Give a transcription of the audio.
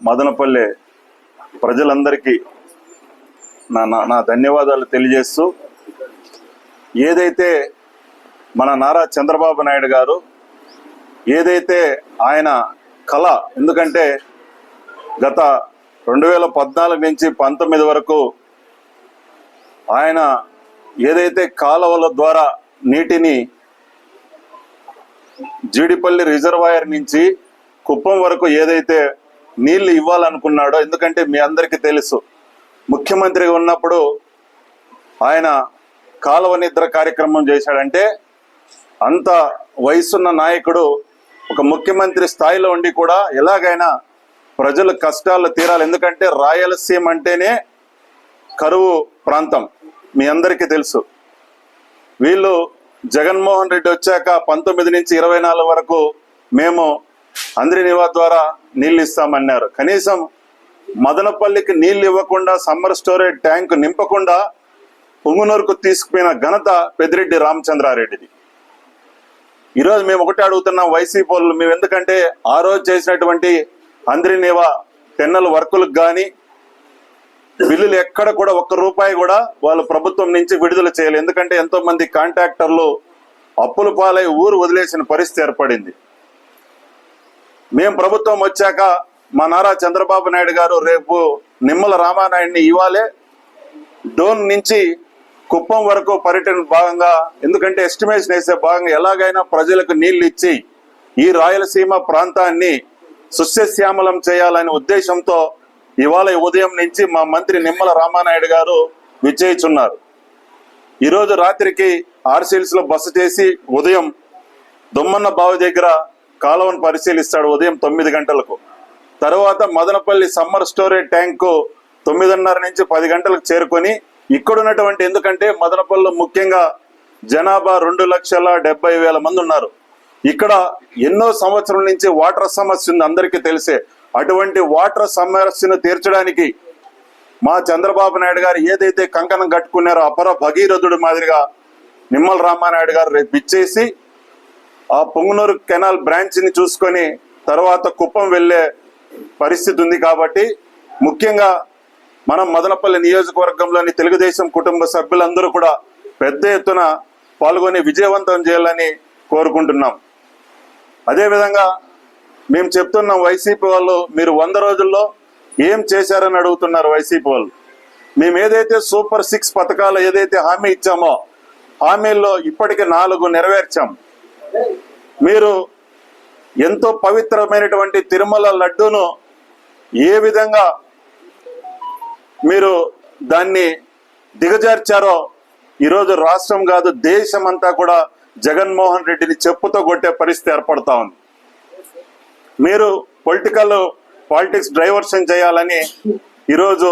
మదనపల్లె ప్రజలందరికీ నా నా- నా ధన్యవాదాలు తెలియజేస్తూ ఏదైతే మన నారా చంద్రబాబు నాయుడు గారు ఏదైతే ఆయన కళ ఎందుకంటే గత రెండు వేల పద్నాలుగు నుంచి పంతొమ్మిది వరకు ఆయన ఏదైతే కాలువల ద్వారా నీటిని జీడిపల్లి రిజర్వాయర్ నుంచి కుప్పం వరకు ఏదైతే నీళ్ళు ఇవ్వాలనుకున్నాడో ఎందుకంటే మీ అందరికీ తెలుసు ముఖ్యమంత్రిగా ఉన్నప్పుడు ఆయన కాలువ నిద్ర కార్యక్రమం చేశాడంటే అంత వయసున్న నాయకుడు ఒక ముఖ్యమంత్రి స్థాయిలో ఉండి కూడా ఎలాగైనా ప్రజల కష్టాలు తీరాలి. ఎందుకంటే రాయలసీమ అంటేనే కరువు ప్రాంతం మీ అందరికీ తెలుసు. వీళ్ళు జగన్మోహన్ రెడ్డి వచ్చాక పంతొమ్మిది నుంచి ఇరవై నాలుగు వరకు మేము అంద్రినివా ద్వారా నీళ్ళు ఇస్తామన్నారు. కనీసం మదనపల్లికి నీళ్ళు ఇవ్వకుండా సమ్మర్ స్టోరేజ్ ట్యాంక్ నింపకుండా పొంగునూరుకు తీసుకుపోయిన ఘనత పెద్దిరెడ్డి రామచంద్రారెడ్డిది. ఈరోజు మేము ఒకటే అడుగుతున్నాం వైసీపీ వాళ్ళు మేము ఎందుకంటే ఆ రోజు చేసినటువంటి అంద్రినివా టెన్నల వర్కులకు కానీ బిల్లులు ఎక్కడ కూడా ఒక్క రూపాయి కూడా వాళ్ళు ప్రభుత్వం నుంచి విడుదల చేయాలి ఎందుకంటే ఎంతో మంది కాంట్రాక్టర్లు అప్పుల పాలై ఊరు వదిలేసిన పరిస్థితి ఏర్పడింది. మేము ప్రభుత్వం వచ్చాక మా నారా చంద్రబాబు నాయుడు గారు రేపు నిమ్మల రామానాయుడిని ఇవ్వాలే. డోన్ నుంచి కుప్పం వరకు పర్యటన భాగంగా ఎందుకంటే ఎస్టిమేషన్ వేసే భాగంగా ఎలాగైనా ప్రజలకు నీళ్ళు ఇచ్చి ఈ రాయలసీమ ప్రాంతాన్ని సుస్యశ్యామలం చేయాలనే ఉద్దేశంతో ఇవాళ ఉదయం నుంచి మా మంత్రి నిమ్మల రామానాయుడు గారు విజయించున్నారు ఈరోజు రాత్రికి ఆర్సిల్స్లో బస చేసి ఉదయం దొమ్మన్న బావి దగ్గర కాలువను పరిశీలిస్తాడు ఉదయం తొమ్మిది గంటలకు. తర్వాత మదనపల్లి సమ్మర్ స్టోరేజ్ ట్యాంకు తొమ్మిదిన్నర నుంచి పది గంటలకు చేరుకొని ఇక్కడ ఉన్నటువంటి ఎందుకంటే మదనపల్లిలో ముఖ్యంగా జనాభా రెండు లక్షల డెబ్బై వేల మంది ఉన్నారు. ఇక్కడ ఎన్నో సంవత్సరం నుంచి వాటర్ సమస్య ఉంది అందరికీ తెలిసే. అటువంటి వాటర్ సమస్యను తీర్చడానికి మా చంద్రబాబు నాయుడు గారు ఏదైతే కంకణం కట్టుకున్నారో అపర భగీరథుడి మాదిరిగా నిమ్మల రామానాయుడు గారు రేపు ఇచ్చేసి ఆ పొంగునూరు కెనాల్ బ్రాంచ్ని చూసుకొని తర్వాత కుప్పం వెళ్ళే పరిస్థితి ఉంది కాబట్టి ముఖ్యంగా మనం మదనపల్లి నియోజకవర్గంలోని తెలుగుదేశం కుటుంబ సభ్యులందరూ కూడా పెద్ద ఎత్తున పాల్గొని విజయవంతం చేయాలని కోరుకుంటున్నాం. అదేవిధంగా మేము చెప్తున్నాం వైసీపీ వాళ్ళు మీరు వంద రోజుల్లో ఏం చేశారని అడుగుతున్నారు వైసీపీ వాళ్ళు. మేము ఏదైతే సూపర్ సిక్స్ పథకాలు ఏదైతే హామీ ఇచ్చామో హామీల్లో ఇప్పటికే నాలుగు నెరవేర్చాం. మీరు ఎంతో పవిత్రమైనటువంటి తిరుమల లడ్డూను ఏ విధంగా మీరు దాన్ని దిగజార్చారో ఈరోజు రాష్ట్రం కాదు దేశం అంతా కూడా జగన్మోహన్ రెడ్డిని చెప్పుతో కొట్టే పరిస్థితి ఏర్పడతా ఉంది. మీరు పొలిటికల్ పాలిటిక్స్ డైవర్షన్ చేయాలని ఈరోజు